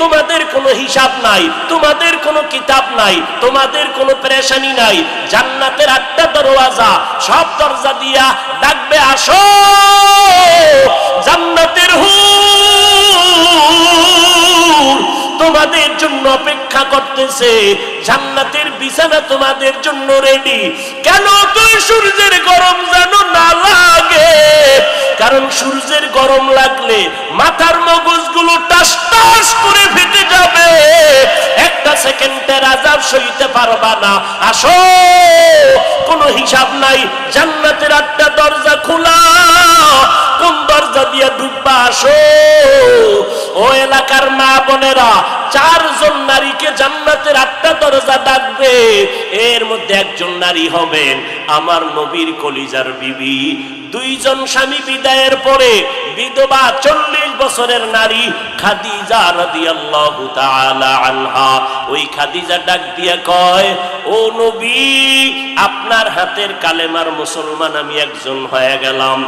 কোনো হিসাব নাই, তোমাদের কোনো কিতাব নাই, তোমাদের কোনো পেরেশানি নাই। জান্নাতের আটটা দরওয়াজা, সব দরজা দিয়া ডাকবে, আসো! জান্নাতের হুর তোমাদের জন্য অপেক্ষা করতেছে। জান্নাতের বিছানা তোমাদের জন্য রেডি কেন তুই সূর্যের গরম যেন না লাগে? কারণ সূর্যের গরম লাগলে মাথার মগজগুলো পারবা না। আসো! কোনো হিসাব নাই, জান্নাতের আটটা দরজা খোলা। কোন দরজা দিয়ে ডুববা আসো! ও এলাকার মা বোনেরা, চারজন নারীকে জান্নাতের আটটা দরজা ডাকবে। এর মধ্যে একজন নারী হবেন। আমার নবীর কলিজার বিবি। দুইজন স্বামী বিদায়ের পরে বিধবা চল্লিশ বছরের নারী খাদিজা রাদিয়াল্লাহু তাআলা আনহা। ওই খাদিজা ডাক দিয়া কয়, ও নবী, আপনার হাতের কালেমার মুসলমান আমি একজন হয়ে গেলাম।